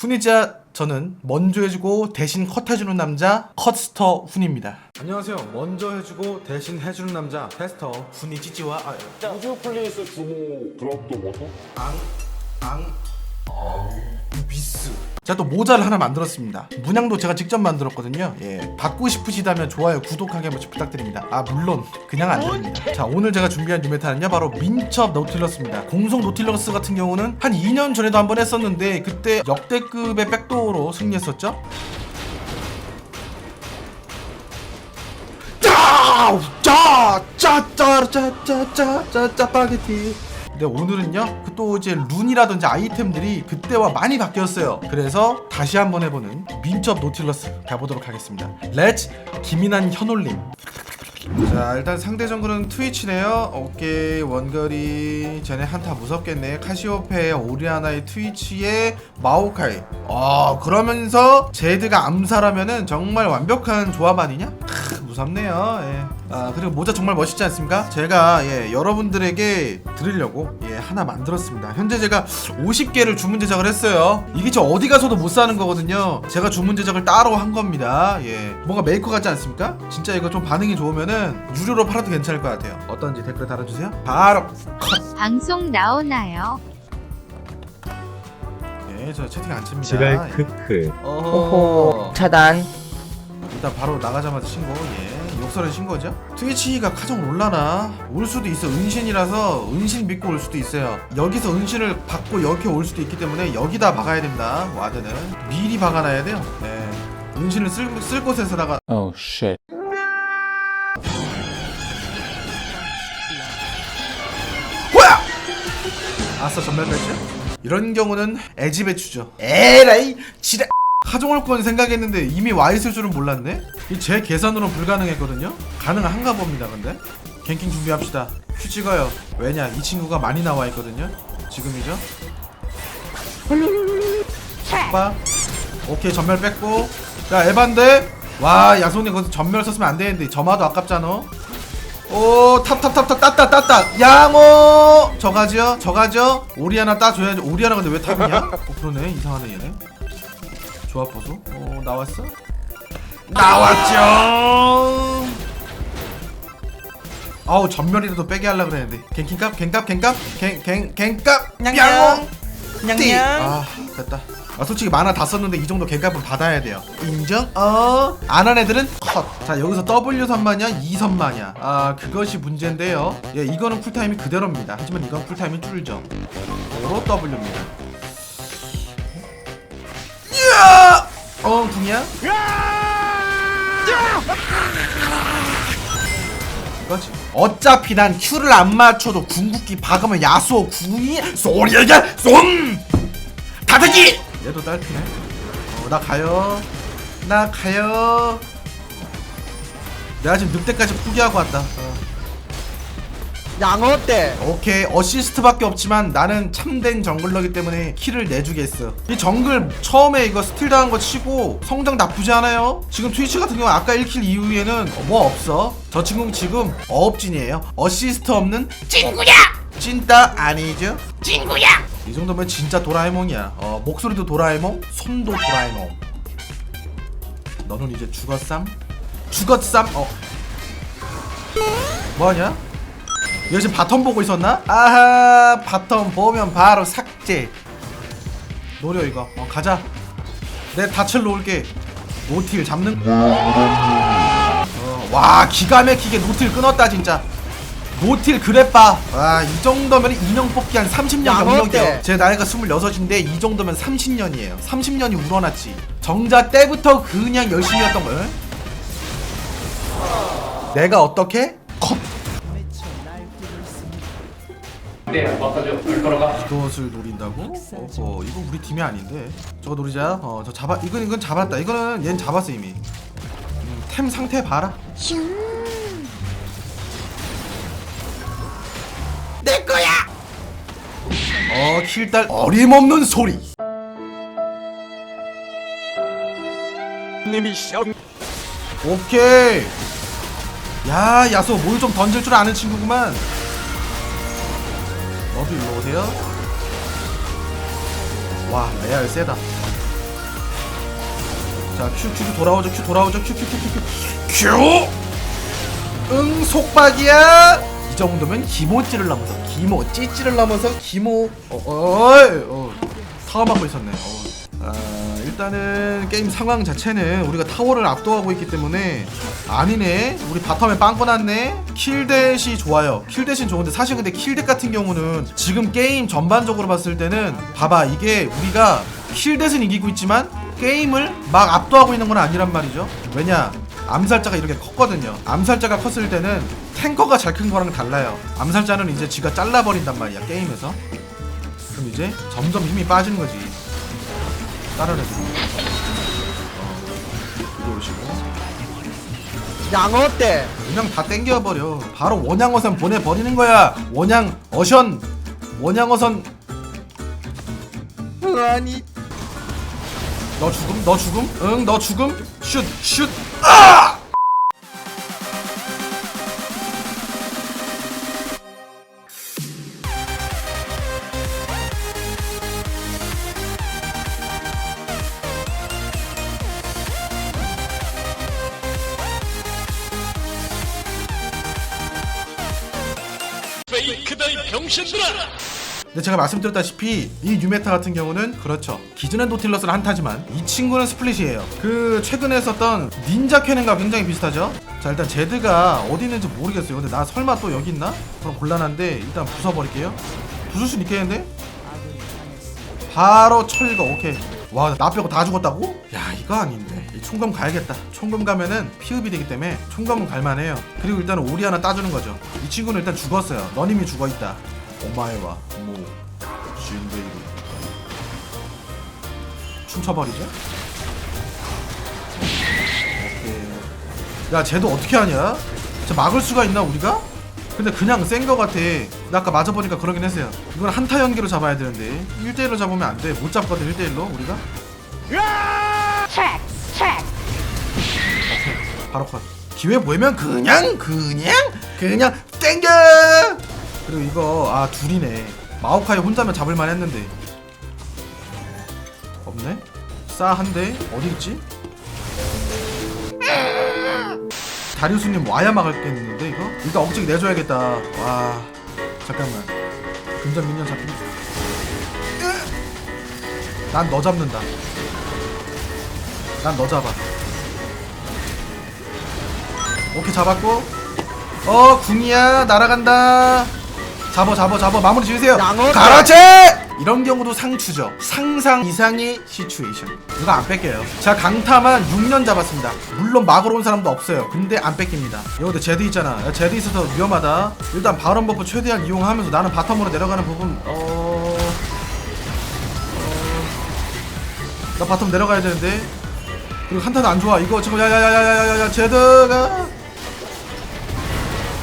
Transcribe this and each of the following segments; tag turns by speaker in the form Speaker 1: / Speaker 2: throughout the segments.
Speaker 1: 훈이자 저는 먼저 해주고 대신 컷해주는 남자 컷스터 훈입니다. 안녕하세요. 먼저 해주고 대신 해주는 남자 테스터 훈이 찌찌와 아,
Speaker 2: 우주 플레이스 주모 드랍도 뭐죠?
Speaker 1: 앙, 앙, 미스. 제가 또 모자를 하나 만들었습니다. 문양도 제가 직접 만들었거든요. 예, 받고 싶으시다면 좋아요, 구독하기 한 번씩 부탁드립니다. 아 물론 그냥 안 됩니다. 자 오늘 제가 준비한 뉴메타는요 바로 민첩 노틸러스입니다. 공성 노틸러스 같은 경우는 한 2년 전에도 한 번 했었는데 그때 역대급의 백도어로 승리했었죠. 짜짜짜짜짜짜짜 짜 파게티. 근데 오늘은요 그 또 이제 룬이라든지 아이템들이 그때와 많이 바뀌었어요. 그래서 다시 한번 해보는 민첩 노틸러스 가보도록 하겠습니다. 렛츠 김인한 현올림. 자 일단 상대 정글은 트위치네요 오케이 원거리 쟤네 한타 무섭겠네 카시오페 오리아나의 트위치에 마오카이 아 그러면서 제드가 암살하면은 정말 완벽한 조합 아니냐? 크, 무섭네요. 예. 아 그리고 모자 정말 멋있지 않습니까? 제가 예, 여러분들에게 드리려고 예, 하나 만들었습니다. 현재 제가 50개를 주문 제작을 했어요. 이게 저 어디 가서도 못 사는 거거든요. 제가 주문 제작을 따로 한 겁니다. 예. 뭔가 메이커 같지 않습니까? 진짜 이거 좀 반응이 좋으면은 유료로 팔아도 괜찮을 것 같아요. 어떤지 댓글 달아주세요. 바로 컷!
Speaker 3: 방송 나오나요?
Speaker 1: 예, 저 채팅 안 칩니다.
Speaker 4: 지랄 크크.
Speaker 1: 어허.
Speaker 5: 차단
Speaker 1: 일단 바로 나가자마자 신고 예 욕설은 신고죠? 트위치가 가장 올라나? 올 수도 있어. 은신이라서 은신 믿고 올 수도 있어요. 여기서 은신을 받고 여기 올 수도 있기 때문에 여기다 박아야 됩니다. 와드는. 미리 박아놔야 돼요. 예 은신을 쓸, 쓸 곳에서다가.
Speaker 4: Oh shit.
Speaker 1: 뭐야! 아싸 전멸 배치 이런 경우는 애지 배추죠. 에라이 지뢰 하종올건 생각했는데 이미 와 있을 줄은 몰랐네? 이제 계산으로는 불가능했거든요? 가능한가 봅니다 근데. 갱킹 준비합시다. 큐 찍어요. 왜냐 이 친구가 많이 나와 있거든요? 지금이죠? 빠? 오케이 전멸 뺐고. 야 에반데? 와 야손이 거기서 전멸 썼으면 안 되는데 점화도 아깝잖아. 오 탑탑탑탑 땄다 땄다. 양호! 저가죠? 저가죠? 오리아나 따줘야지. 오리아나 근데 왜 탑이냐? 어 그러네 이상하네 얘네 조합 보소? 어 나왔어? 나왔죠. 아우 전멸이라도 빼게 하려 그랬는데. 갱킹값 갱값 갱값? 갱갱 갱값? 양양 냥냥. 아 됐다. 아 솔직히 만화 다 썼는데 이 정도 갱값은 받아야 돼요. 인정? 어 안 한 애들은 컷 자 여기서 W 선마냐 2 선마냐 아 그것이 문제인데요. 예 이거는 쿨타임이 그대로입니다. 하지만 이건 쿨타임이 줄죠. 도로 W입니다 어 궁이야? 이거지. 어차피 난 Q를 안 맞춰도 궁극기 박으면 야수호 궁이 소리에게 쏨 다대기! 얘도 딸피네. 어 나 가요. 나 가요. 내가 지금 늑대까지 포기하고 왔다. 어.
Speaker 5: 양어 때?
Speaker 1: 오케이 어시스트밖에 없지만 나는 참된 정글러기 때문에 킬을 내주겠어. 이 정글 처음에 이거 스틸 당한 거 치고 성장 나쁘지 않아요. 지금 트위치 같은 경우 아까 1킬 이후에는 뭐 없어. 저 친구는 지금 어업진이에요. 어시스트 없는 찐구야! 찐따 아니죠? 찐구야! 이 정도면 진짜 도라에몽이야. 어 목소리도 도라에몽 손도 도라에몽. 너는 이제 죽었삼 죽었삼 어. 뭐하냐 얘 지금 바텀 보고 있었나? 아하 바텀 보면 바로 삭제. 노려 이거. 어 가자. 내 닻을 놓을게. 노틸 잡는 어, 와 기가 막히게 노틸 끊었다 진짜. 노틸 그래빠. 와이 정도면 인형 뽑기 한 30년
Speaker 5: 야,
Speaker 1: 경력이에요? 제 나이가 26인데 이 정도면 30년이에요. 30년이 우러났지. 정자 때부터 그냥 열심히 했던 걸. 내가 어떻게? 컷 이것을 노린다고? 어허 이거 우리 팀이 아닌데. 저거 노리자. 어저 잡아 이건 이건 잡았다. 이거는 얜 잡았어 이미. 음, 템 상태 봐라. 내 거야! 어 킬딸 어림없는 소리.
Speaker 5: 님이 셔
Speaker 1: 오케이. 야 야소 뭘 좀 던질 줄 아는 친구구만 너도 일로 오세요 와 레알 세다 자, 큐, 큐, 큐 돌아오죠, 큐 돌아오죠, 큐, 큐, 큐, 큐, 큐. 큐! 응, 속박이야! 이 정도면 기모 찌를 넘어서, 기모, 찌찌를 넘어서, 기모, 어, 어, 어, 맞고 있었네. 어. 아, 일단은 게임 상황 자체는 우리가 타워를 압도하고 있기 때문에 아니네. 우리 바텀에 빵꾸 났네. 킬댓이 좋아요. 킬댓이 좋은데 사실 근데 킬댓 같은 경우는 지금 게임 전반적으로 봤을 때는 봐봐 이게 우리가 킬댓은 이기고 있지만 게임을 막 압도하고 있는 건 아니란 말이죠. 왜냐? 암살자가 이렇게 컸거든요. 암살자가 컸을 때는 탱커가 잘 큰 거랑 달라요. 암살자는 이제 지가 잘라버린단 말이야 게임에서. 그럼 이제 점점 힘이 빠지는 거지 다른 애들 어, 이거 오시고.
Speaker 5: 양어 때?
Speaker 1: 그냥 다 땡겨버려. 바로 원양어선 보내버리는 거야. 원양 어션 원양어선.
Speaker 5: 아니.
Speaker 1: 너 죽음 너 죽음? 응 너 죽음? 슛슛. 아!
Speaker 3: 페이크다 이 병신들아!
Speaker 1: 근데 제가 말씀드렸다시피 이 뉴메타 같은 경우는 그렇죠 기존의 노틸러스는 한타지만 이 친구는 스플릿이에요 그 최근에 썼던 닌자 캐넨과 굉장히 비슷하죠 자 일단 제드가 어디 있는지 모르겠어요 근데 나 설마 또 여기 있나? 그럼 곤란한데 일단 부숴버릴게요 부술 수 있겠는데? 바로 철거 오케이 와나 빼고 다 죽었다고? 야 이거 아닌데 이 총검 가야겠다. 총검 가면은 피흡이 되기 때문에 총검은 갈만해요. 그리고 일단은 오리 하나 따주는 거죠. 이 친구는 일단 죽었어요. 너님이 죽어 있다. 오마에와 모 진베이루 춤춰버리죠? 오케이. 야 쟤도 어떻게 하냐? 쟤 막을 수가 있나 우리가? 근데 그냥 센 거 같아. 나 아까 맞아보니까 그러긴 했어요. 이건 한타 연기로 잡아야 되는데. 1대1로 잡으면 안 돼 못 잡거든 1대1로 우리가 바로 컷. 기회 보이면 그냥 그냥 그냥 땡겨! 그리고 이거 아 둘이네. 마오카이 혼자면 잡을만 했는데. 없네? 싸한데 어디 있지? 다리우스님 와야 막을겠는데 이거? 일단 억지게 내줘야겠다. 와 잠깐만. 근접 민년 잡히기 난너 잡는다. 난 너 잡아 오케이 잡았고. 어 궁이야 날아간다. 잡어 잡어 잡어 마무리 지으세요.
Speaker 5: 양어
Speaker 1: 가라체! 이런 경우도 상추죠. 상상 이상의 시츄에이션. 이거 안 뺏겨요. 제가 강타만 6년 잡았습니다. 물론 막으러 온 사람도 없어요. 근데 안 뺏깁니다. 이거 근데 제드 있잖아. 야, 제드 있어서 위험하다. 일단 바론 버프 최대한 이용하면서 나는 바텀으로 내려가는 부분 어... 어... 나 바텀 내려가야 되는데. 그리고 한타는 안 좋아. 이거 지금 야야야야야야야 제드가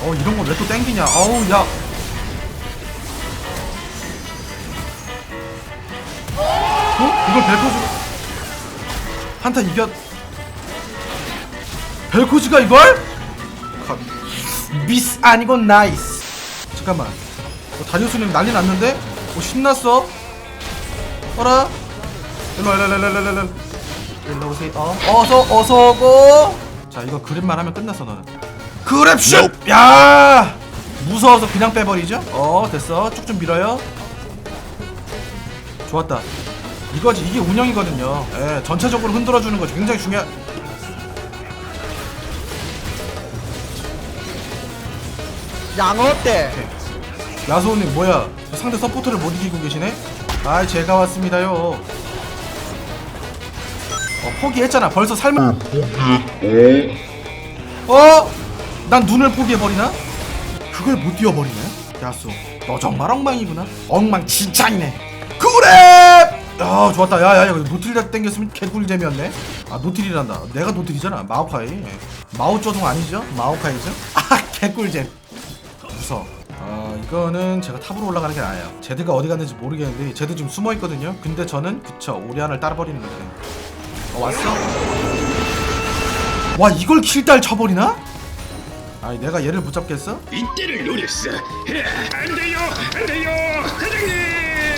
Speaker 1: 어 이런 거 왜 또 땡기냐 어우 야 어? 이걸 벨코즈 한타 이겼 벨코즈가 이걸? 컷. 미스 아니고 나이스 잠깐만 어, 다리우스님 난리 났는데? 어 신났어? 어라? 일로 일로 일로 일로 일로 일로 일로 오세요 어, 어서 어서 오고 자 이거 그랩만 하면 끝났어 너는 그랩슛 야 무서워서 그냥 빼버리죠 어 됐어 쭉 좀 밀어요 좋았다. 이거지 이게 운영이거든요. 예, 전체적으로 흔들어주는 거 굉장히 중요.
Speaker 5: 양어 때
Speaker 1: 야소님 뭐야? 상대 서포터를 못 이기고 계시네? 아, 제가 왔습니다요. 어, 포기했잖아. 벌써 삶을. 어? 난 눈을 포기해버리나? 그걸 못 뛰어버리네? 야수, 너 정말 엉망이구나. 엉망진창이네. 그래! 아, 좋았다. 야, 야, 야, 노틸 땡겼으면 개꿀잼이었네. 아, 노틸이란다. 내가 노틸이잖아. 마오카이. 마오쩌둥 아니죠? 마오카이죠? 아, 개꿀잼. 무서워. 아, 이거는 제가 탑으로 올라가는 게 나아요. 제드가 어디 갔는지 모르겠는데, 제드 지금 숨어 있거든요. 근데 저는, 그쵸, 오리안을 따라버리는 거죠. 어, 왔어? 와, 이걸 킬달 쳐버리나? 아니, 내가 얘를 못 잡겠어?
Speaker 3: 이때를 노렸어! 안 돼요! 안 돼요! 사장님!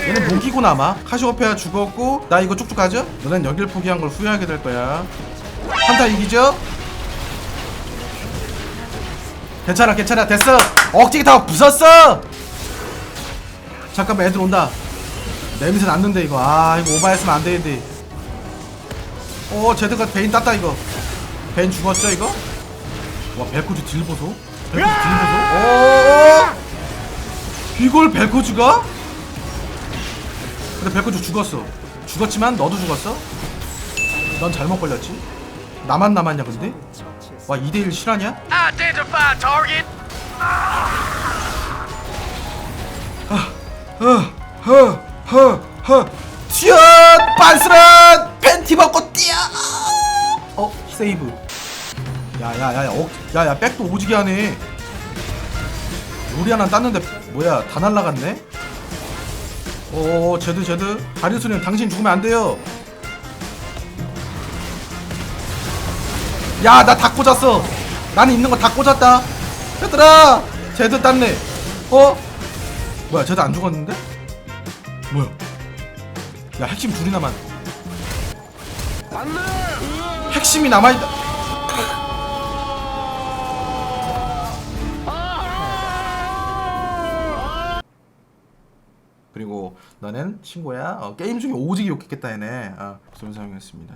Speaker 1: 얘는 목이구나 아마 카시오페아 죽었고 나 이거 쭉쭉 가죠? 너넨 여길 포기한 걸 후회하게 될 거야 한타 이기죠? 괜찮아 괜찮아 됐어 억지기 다 부쉈어 잠깐만 애들 온다 냄새 났는데 이거 아 이거 오바했으면 안 되는데 어 제드가 베인 땄다 이거 베인 죽었죠 이거? 와 벨코즈 딜 보소 벨코즈 딜 보소 어 이걸 벨코즈가? 근데 벨코즈 죽었어 죽었지만 너도 죽었어? 넌 잘못 걸렸지? 나만 남았냐 근데? 와 2대1 실화냐? 허허허허 튀어 빤스런 팬티 벗고 뛰어 어 세이브 야야야야 어, 야야 백도 오지게 하네. 우리 하나 땄는데 뭐야 다 날라갔네? 오 제드 제드. 다리수는 당신 죽으면 안 돼요. 야 나 다 꽂았어. 나는 있는 거 다 꽂았다. 얘들아 제드 땄네. 어? 뭐야 제드 안 죽었는데? 뭐야? 야 핵심 둘이 남았 핵심이 남아있다 너는 친구야. 어, 게임 중에 오지게 욕했겠다 얘네. 아, 그런 상황이었습니다.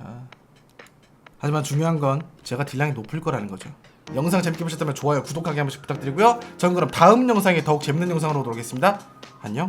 Speaker 1: 하지만 중요한 건 제가 딜량이 높을 거라는 거죠. 영상 재밌게 보셨다면 좋아요 구독하기 한 번씩 부탁드리고요. 저는 그럼 다음 영상에 더욱 재밌는 영상으로 오도록 하겠습니다. 안녕